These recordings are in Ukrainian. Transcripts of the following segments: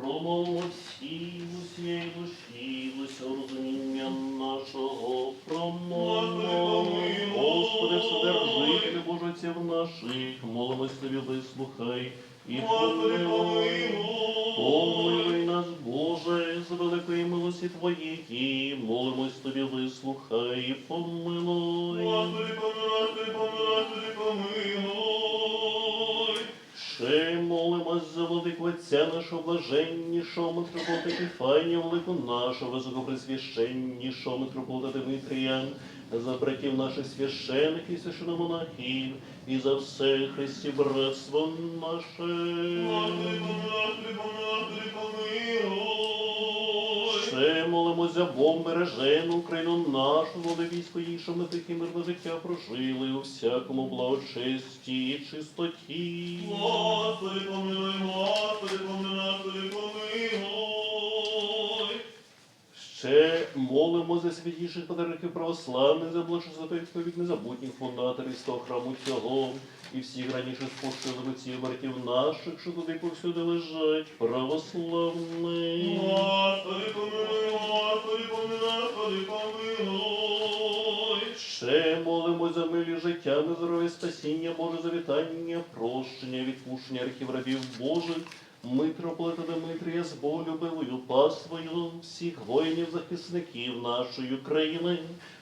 Промовимо всі усієї душі, усього розуміння нашого промовимо. Господи, вседержителю Божиців наших, молимось тобі, вислухай і помилуй. помилуй. Нас, Боже, з великої милості Твоєї, молимось тобі, вислухай і помилуй. Господи, помилуй, помилуй. Владику Отця нашого блаженнішого митрополита Епіфанія, владику нашого високопресвященнішого митрополита Дмитрія, за братів наших священиків і священомонахів, і за все Христі братство наше. Господи, помилуй, Господи, помилуй, Господи, молимося Бог бережену Україну нашу, владовійську їй, що ми тихе мирне життя прожили у всякому благочисті і чистоті. Господи, помилуй, Господи, помилуй, Господи, помилуй. Ще молимо за святіших подарунків православних, за благослових від незабутніх фундаторів з того храму цього, і всіх раніше спошили отців братів наших, що туди повсюди лежать, православних. Господи, помилуй, Господи, помилуй, Господи, помилуй. Ще молимо за милі життя, на здоров'я, спасіння, Боже завітання, прощення, відпущення архів рабів Божих, митрополита Дмитрія з болюбивою паствою, всіх воїнів-захисників нашої країни,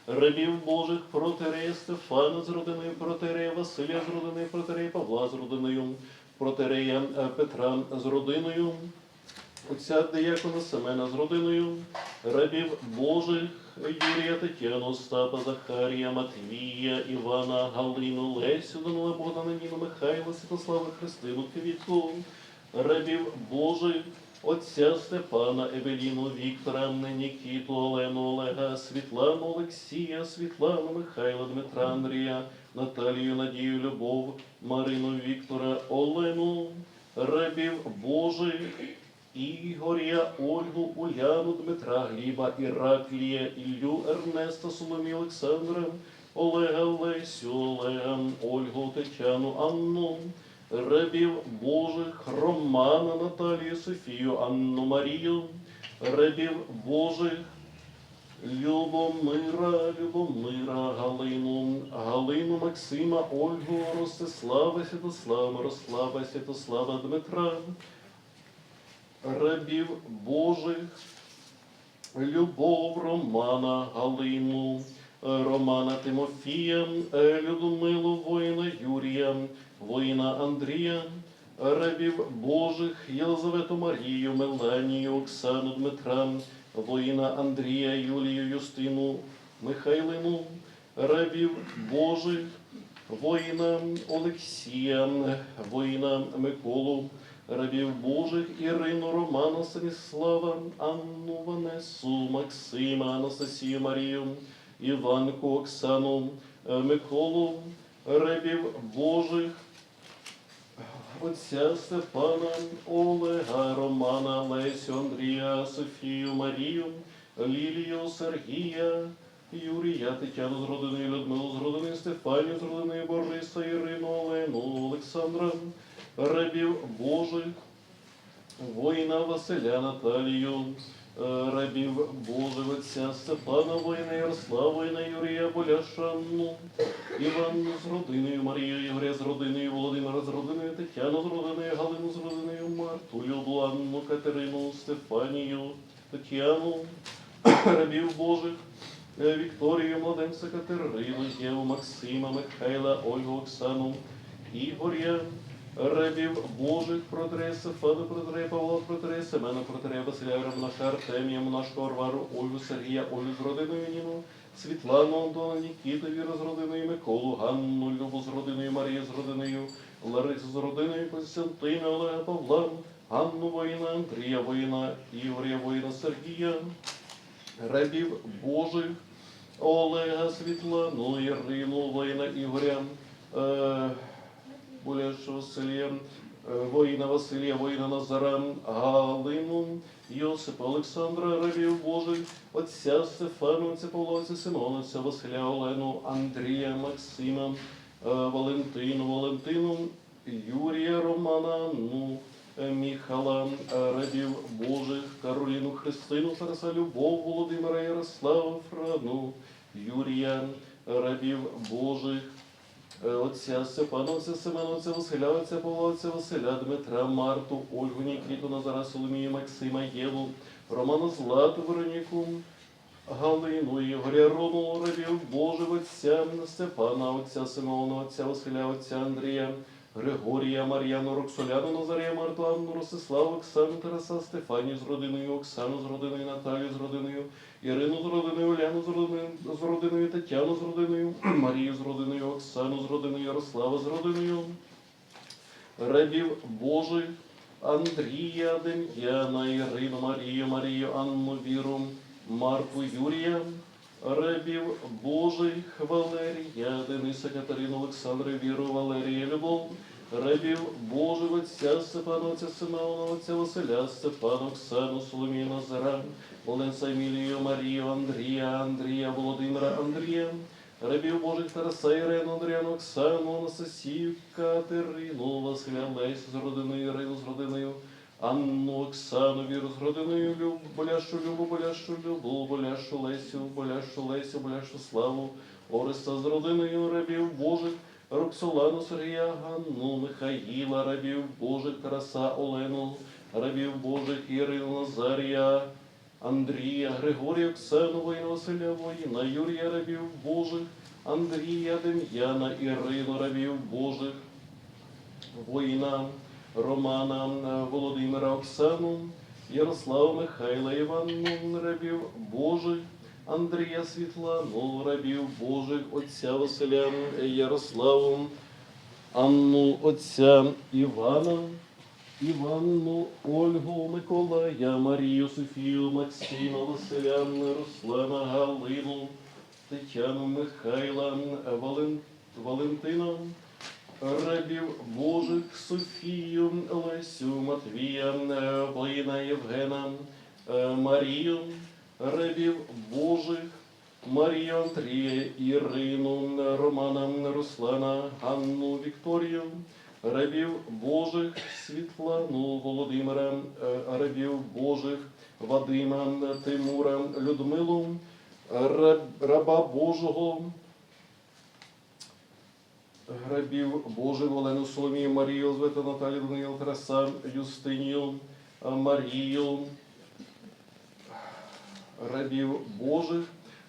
рабів Божих, протерея Стефана з родиною, протерея Василя з родиною, протерея Павла з родиною, протерея е, Петра з родиною, Отця Деякона Семена з родиною, рабів Божих, Юрія Тетяну, Остапа, Захарія, Матвія, Івана, Галину, Лесю, Данила, Богдана, Ніну, Михайла, Святослава, Христину, Квітку, рабів Божих, Отця Степана, Евеліну, Віктора, Нікіту, Олену, Олега, Світлану, Олексія, Світлану, Михайла, Дмитра, Андрія, Наталію, Надію, Любов, Марину, Віктора, Олену, рабів Божих, Ігоря, Ольгу, Уляну, Дмитра, Гліба, Іраклія, Іллю, Ернеста, Соломію, Олександра, Олега, Лесю, Олега, Ольгу, Тетяну, Анну, рабів Божих, Романа, Наталію, Софію, Анну Марію, рабів Божих, Любомира, Любомира, Галину, Галину, Максима, Ольгу, Ростислава, Святослава, Мирослава, Святослава, Дмитра, рабів Божих, Любов Романа, Галину, Романа Тимофія, Людмилу, воїна Юрія, воїна Андрія, рабів Божих, Єлизавету Марію, Меланію, Оксану Дмитра, воїна Андрія, Юлію, Юстину, Михайлину, рабів Божих, воїна Олексія, воїна Миколу, рабів Божих Ірину, Романа, Станіслава, Анну, Ванесу, Максима, Анастасію, Марію, Іванку, Оксану, Миколу, рабів Божих, Отця Степана, Олега, Романа, Лесю, Андрія, Софію, Марію, Лілію, Сергія, Юрія, Тетяну з родиною, Людмилу з родиною, Стефанію з родиною, Бориса, Ірину, Олену, Олександра, рабів Божих, воїна Василя, Наталію, е, рабів Божих, Отця Степана, воїна Ярослава, воїна Юрія, Боляшану, Іванну з родиною, Марію, Ігоря з родиною, Володимира з родиною, Тетяну з родиною, Галину з родиною, Марту, Любланну, Катерину, Стефанію, Тетяну, рабів Божих, е, Вікторію, Младенця, Катерину, Єву, Максима, Михайла, Ольгу, Оксану, Ігоря, рабів Божих, протрея Стефана, протрея Павла, протрея Семена, протрея Василя, Равнаша, Артемія, Монашка, Варвару, Ольгу, Сергія, Олю з родиною Ніну, Світлану, Антона, Нікіту, Віру з родиною Миколу, Ганну, Любу з родиною, Марію з родиною, Ларису з родиною, Костянтина, Олега, Павла, Ганну воїна, Андрія воїна, Ігоря воїна, Сергія, рабів Божих, Олега, Світлану, Ірину, воїна, Ігоря, е, Буляш Василія, е, воїна Василія, воїна Назара, Галину, Йосипа, Олександра, рабів Божих, отця отця Симона, отця Василя, Олену, Андрія, Максима, е, Валентину, Валентину, Юрія, Романа, ну, е, Міхала, е, рабів Божих, Кароліну Христину, Тараса Любов, Володимира Ярослава, Франу, Юрія, рабів Божих, е, отця Семена, отця Василя, отця Павла, отця Василя, Дмитра, Марту, Ольгу, Нікіту, Назара, Соломію, Максима, Єву, Романа Злату, Вероніку, Галину, Ігоря, Рому, рабів Божий, отця Степана, отця Симеона, отця Василя, отця Андрія, Григорія, Мар'яну, Роксоляну, Назарія, Марту, Анну, Ростиславу, Оксану, Тараса, Стефанію з родиною, Оксану з родиною, Наталію з родиною, Ірину з родиною, Оляну з родиною, з родиною, Тетяну з родиною, Марію з родиною, Оксану з родиною, Ярослава з родиною, рабів Божих, Андрія, Дем'яна, Ірину, Марію, Марію, Анну, Віру, Марку, Юрія, рабів Божих, Валерія, Дениса, Катерину, Олександра, Віру, Валерія, Любов, рабів Божих, отця Степана, отця Симеона, отця Василя, Степана, Оксану, Соломію, Назара, Оленса, Емілію, Марію, Андрія, Андрія, Володимира, Андрія, рабів Божих Тараса, Ірину, Андріану, Оксану, Анастасію, Катерину, Василя, Лесю з родиною, Ірину з родиною, Анну, Оксану, Віру з родиною, Люб, Боляшу, Любу, Боляшу, Любу, Боляшу, Лесю, Боляшу, Лесю, Боляшу, Славу, Ореста з родиною рабів Божих, Роксолану, Сергія, Ганну, Михаїла, рабів Божих, Тараса, Олену, рабів Божих, Ірину, Назарія, Андрія, Григорія, Оксану, воїна Василя, воїна, Юрія, рабів Божих, Андрія, Дем'яна, Ірину, рабів Божих, воїна, Романа, Володимира, Оксану, Ярослава, Михайла, Іванну, рабів Божих, Андрія Світлану, рабів Божих, отця Василя, Ярославу, Анну, отця Івана, Іванну, Ольгу, Миколая, Марію, Софію, Максима, Василя, Руслана, Галину, Тетяну, Михайла, Вален... Валентина, рабів Божих, Софію, Лесю, Матвія, е, Воїна, Євгена, е, Марію, рабів Божих, Марію, Андрія, Ірину, Романа, Руслана, Ганну, Вікторію, рабів Божих, Світлану, Володимира, е, рабів Божих, Вадима, Тимура, Людмилу, раб- раба Божого, Грабів Божих, Олену Соломію, Марію, Елзвету, Наталію, Даниїл, Тараса, Юстинію, Марію, рабів Божих,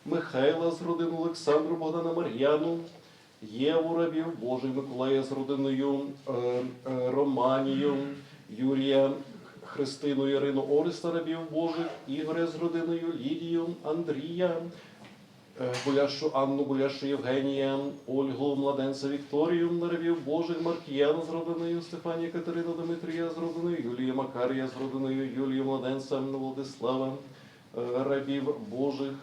Михайла з родини Олександру, Богдана Мар'яну, Єву рабів Божих, Миколая з родиною е, е, Романію, Юрія, Христину, Ірину, Ориста рабів Божих, Ігоря з родиною Лідію, Андрія, Е, Боляшу Анну, Боляшу Євгенія, Ольгу, Младенця Вікторію, Наревів Божих, Маркіяна з родиною, Стефанія Катерину, Дмитрія з родиною, Юлія Макарія з родиною, Юлію Младенця, Владислава, е, рабів Божих,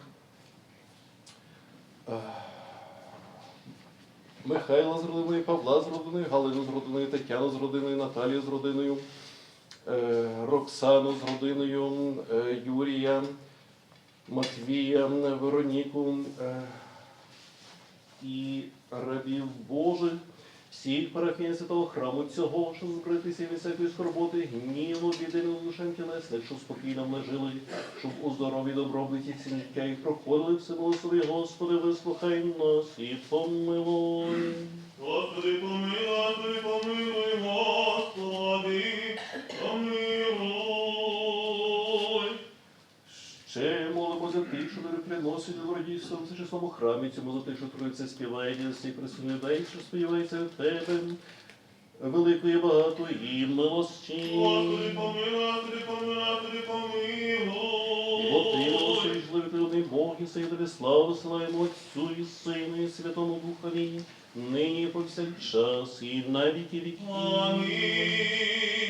е, Михайла з родиною, Павла з родиною, Галину з родиною, Тетяну з родиною, Наталію з родиною, е, Роксану з родиною, е, Юрія, Матвія, Вероніку е, і рабів Божих, всіх парафіян святого храму цього, щоб збритися від всякої скорботи, гніву, біди, лишень тілесних, щоб спокійно ми жили, щоб у здорові добробиті ці життя і проходили все милосові, Господи, вислухай нас і помилуй. Господи, помилуй, до радійства в чесному храмі, цьому за тих, що троїться співає, всіх присутніх що сподівається в тебе, великої багатої милості. Господи, помилуй, Господи, помилуй, Бо ти один Бог, і сей славу силаємо Отцю і Сину і Святому Духові, нині і повсякчас, і на віки віків. Амінь.